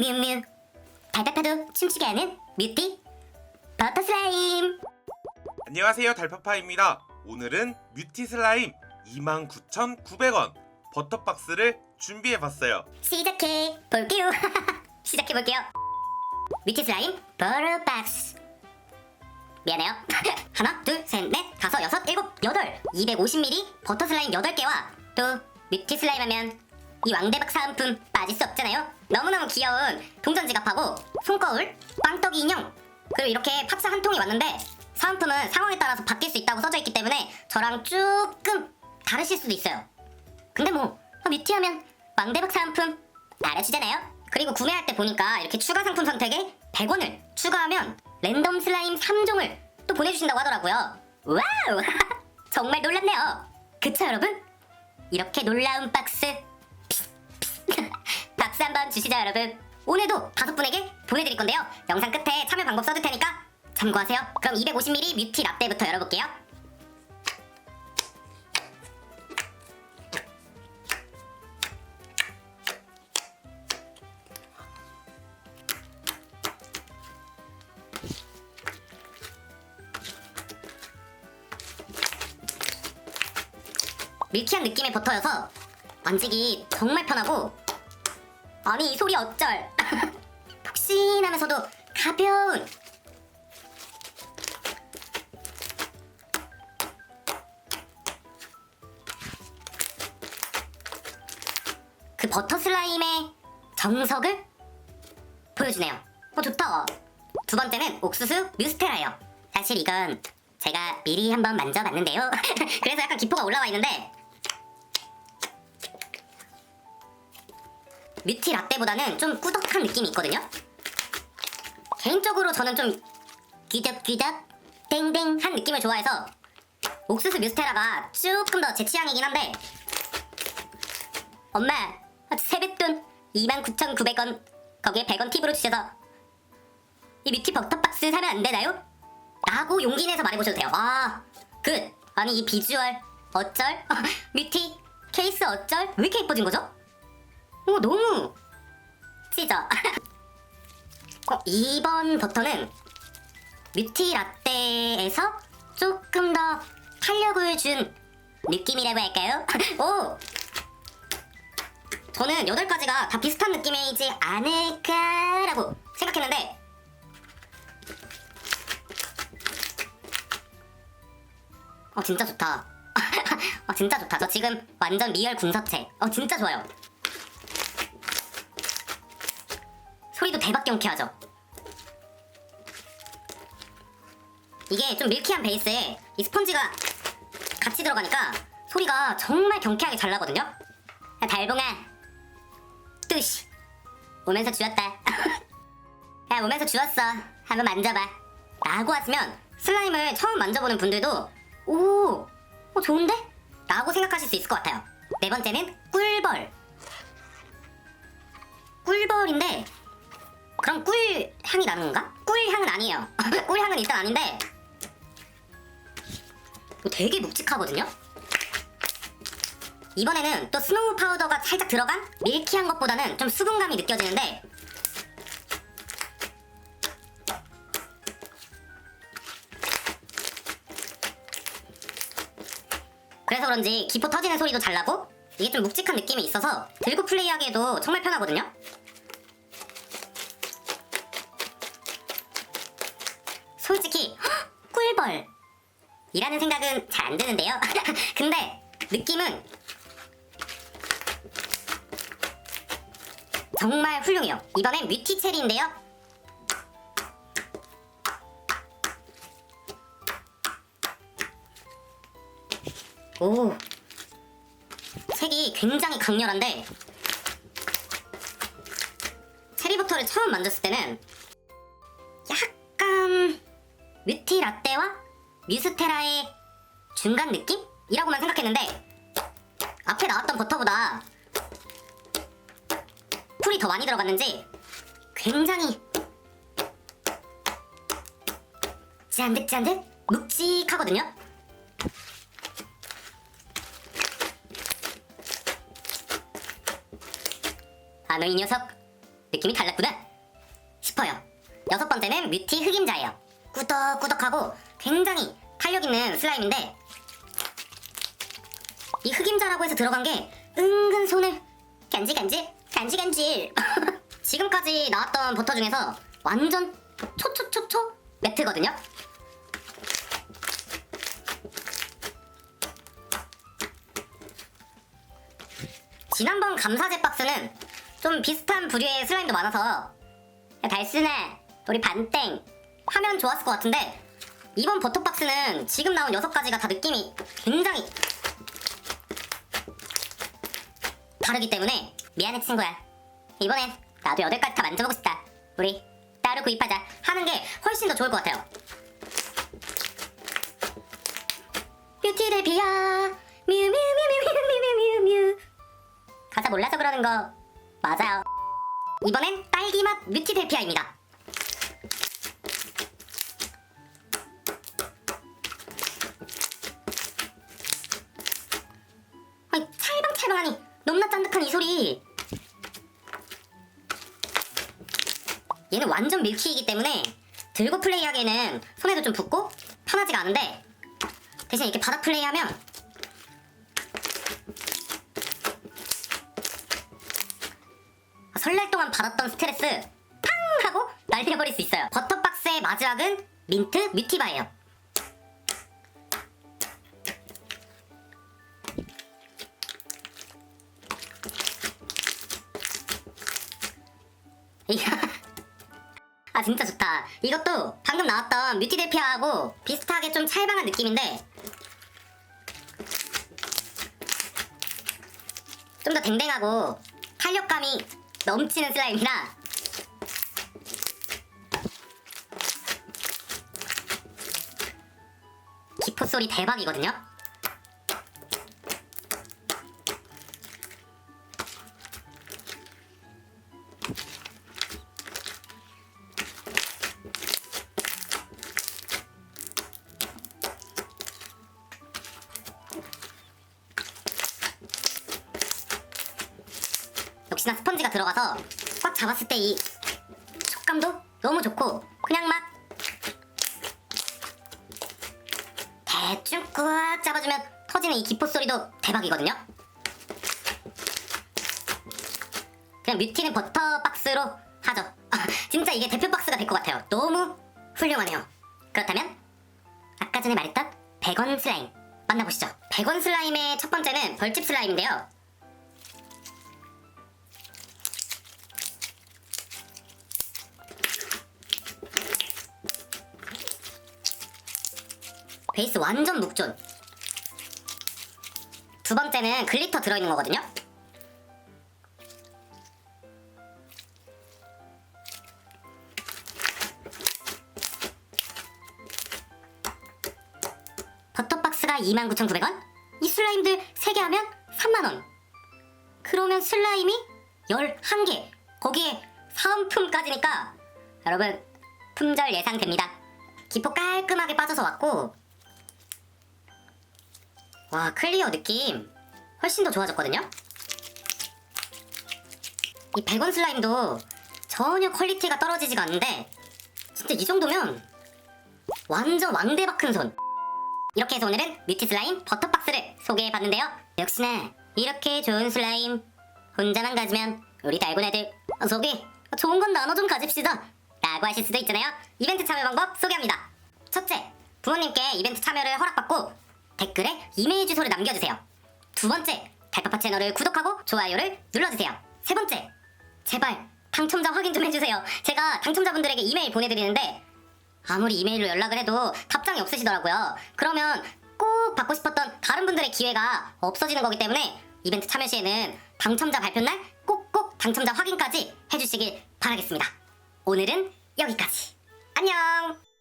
뮤뮤뮤 달달파도 춤추게 하는 뮤티 버터 슬라임. 안녕하세요 달파파입니다. 오늘은 뮤티 슬라임 29,900원 버터박스를 준비해봤어요. 시작해 볼게요. 시작해 볼게요. 뮤티 슬라임 버터 박스. 미안해요. 하나 둘셋넷 다섯 여섯 일곱 여덟. 250ml 버터 슬라임 8개와 또 뮤티 슬라임 하면 이 왕대박 사은품 빠질 수 없잖아요 너무너무 귀여운 동전 지갑하고 손거울 빵떡이 인형 그리고 이렇게 팝스 한 통이 왔는데 사은품은 상황에 따라서 바뀔 수 있다고 써져 있기 때문에 저랑 조금 다르실 수도 있어요. 근데 뭐 어, 뮤티하면 왕대박 사은품 알아주잖아요. 그리고 구매할 때 보니까 이렇게 추가 상품 선택에 100원을 추가하면 랜덤 슬라임 3종을 또 보내주신다고 하더라고요. 와우! 정말 놀랍네요. 그쵸 여러분? 이렇게 놀라운 박스 박수 한번 주시죠 여러분. 오늘도 다섯 분에게 보내드릴 건데요. 영상 끝에 참여 방법 써둘 테니까 참고하세요. 그럼 250ml 뮤티 라떼부터 열어볼게요. 밀키한 느낌의 버터여서 만지기 정말 편하고 아니 이 소리 어쩔? 푹신하면서도 가벼운. 그 버터 슬라임의 정석을 보여주네요. 어 좋다. 두 번째는 옥수수 뮤스테라예요. 사실 이건 제가 미리 한번 만져봤는데요. 그래서 약간 기포가 올라와 있는데 뮤티 라떼보다는 좀 꾸덕한 느낌이 있거든요. 개인적으로 저는 좀 귀덕귀덕 땡땡한 느낌을 좋아해서 옥수수 뮤스테라가 조금 더 제 취향이긴 한데 엄마 세뱃돈 29,900원 거기에 100원 팁으로 주셔서 이 뮤티 버터박스 사면 안 되나요? 라고 용기 내서 말해보셔도 돼요. 아, 굿. 아니 이 비주얼 어쩔? 뮤티 케이스 어쩔? 왜 이렇게 예뻐진 거죠? 오 너무 찢어. 어, 이번 버터는 뮤티 라떼에서 조금 더 탄력을 준 느낌이라고 할까요? 오! 저는 8가지가 다 비슷한 느낌이지 않을까라고 생각했는데 어 진짜 좋다. 어 진짜 좋다. 저 지금 완전 리얼 군사체. 어 진짜 좋아요 소리도 대박 경쾌하죠. 이게 좀 밀키한 베이스에 이 스펀지가 같이 들어가니까 소리가 정말 경쾌하게 잘 나거든요. 야, 달봉아, 뚜시 오면서 주웠다. 야 오면서 주웠어. 한번 만져봐. 라고 하시면 슬라임을 처음 만져보는 분들도 오, 어, 좋은데? 라고 생각하실 수 있을 것 같아요. 네 번째는 꿀벌. 꿀벌인데 그럼 꿀 향이 나는 건가? 꿀 향은 아니에요. 꿀 향은 일단 아닌데 되게 묵직하거든요. 이번에는 또 스노우 파우더가 살짝 들어간 밀키한 것보다는 좀 수분감이 느껴지는데 그래서 그런지 기포 터지는 소리도 잘 나고 이게 좀 묵직한 느낌이 있어서 들고 플레이하기에도 정말 편하거든요. 솔직히 헉, 꿀벌 이라는 생각은 잘 안 드는데요. 근데 느낌은 정말 훌륭해요. 이번엔 뮤티 체리인데요. 오 색이 굉장히 강렬한데 체리버터를 처음 만졌을 때는 뮤티 라떼와 뮤스테라의 중간 느낌 이라고만 생각했는데 앞에 나왔던 버터보다 풀이 더 많이 들어갔는지 굉장히 짠득짠득 묵직하거든요. 아 너 이 녀석 느낌이 달랐구나 싶어요. 여섯 번째는 뮤티 흑임자예요. 꾸덕꾸덕하고 굉장히 탄력 있는 슬라임인데 이 흑임자라고 해서 들어간 게 은근 손을 간질간질 간질간질 지금까지 나왔던 버터 중에서 완전 초초초초 매트거든요. 지난번 감사제 박스는 좀 비슷한 부류의 슬라임도 많아서 야, 달순아 우리 반땡 하면 좋았을 것 같은데 이번 버터 박스는 지금 나온 여섯 가지가 다 느낌이 굉장히 다르기 때문에 미안해 친구야. 이번엔 나도 여덟 가지 다 만져보고 싶다. 우리 따로 구입하자. 하는 게 훨씬 더 좋을 것 같아요. 뷰티 대비야 뮤뮤뮤뮤뮤뮤뮤뮤 가사 몰라서 그러는 거 맞아요. 이번엔 딸기맛 뮤티 대피아입니다 얘는 완전 밀키이기 때문에 들고 플레이하기에는 손에도 좀 붓고 편하지가 않은데 대신 이렇게 바닥 플레이하면 설날 동안 받았던 스트레스 팡 하고 날려버릴 수 있어요. 버터박스의 마지막은 민트 뮤티바예요 아 진짜 좋다. 이것도 방금 나왔던 뮤티 대피아하고 비슷하게 좀 찰방한 느낌인데 좀 더 댕댕하고 탄력감이 넘치는 슬라임이라 기포 소리 대박이거든요. 들어가서 꽉 잡았을 때 이 촉감도 너무 좋고 그냥 막 대충 꽉 잡아주면 터지는 이 기포 소리도 대박이거든요. 그냥 뮤티는 버터 박스로 하죠. 진짜 이게 대표 박스가 될 것 같아요. 너무 훌륭하네요. 그렇다면 아까 전에 말했던 100원 슬라임 만나보시죠. 100원 슬라임의 첫 번째는 벌집 슬라임인데요. 베이스 완전 묵존. 두 번째는 글리터 들어있는 거거든요. 버터박스가 29,900원? 이 슬라임들 3개 하면 3만원. 그러면 슬라임이 11개. 거기에 사은품까지니까 여러분 품절 예상됩니다. 기포 깔끔하게 빠져서 왔고 와 클리어 느낌 훨씬 더 좋아졌거든요? 이 100원 슬라임도 전혀 퀄리티가 떨어지지가 않는데 진짜 이 정도면 완전 왕대박 큰손. 이렇게 해서 오늘은 뮤티 슬라임 버터박스를 소개해봤는데요. 역시나 이렇게 좋은 슬라임 혼자만 가지면 우리 달곤 애들 속이 좋은 건 나눠 좀 가집시다 라고 하실 수도 있잖아요. 이벤트 참여 방법 소개합니다. 첫째 부모님께 이벤트 참여를 허락받고 댓글에 이메일 주소를 남겨주세요. 두 번째 달파파 채널을 구독하고 좋아요를 눌러주세요. 세 번째 제발 당첨자 확인 좀 해주세요. 제가 당첨자분들에게 이메일 보내드리는데 아무리 이메일로 연락을 해도 답장이 없으시더라고요. 그러면 꼭 받고 싶었던 다른 분들의 기회가 없어지는 거기 때문에 이벤트 참여 시에는 당첨자 발표날 꼭꼭 당첨자 확인까지 해주시길 바라겠습니다. 오늘은 여기까지. 안녕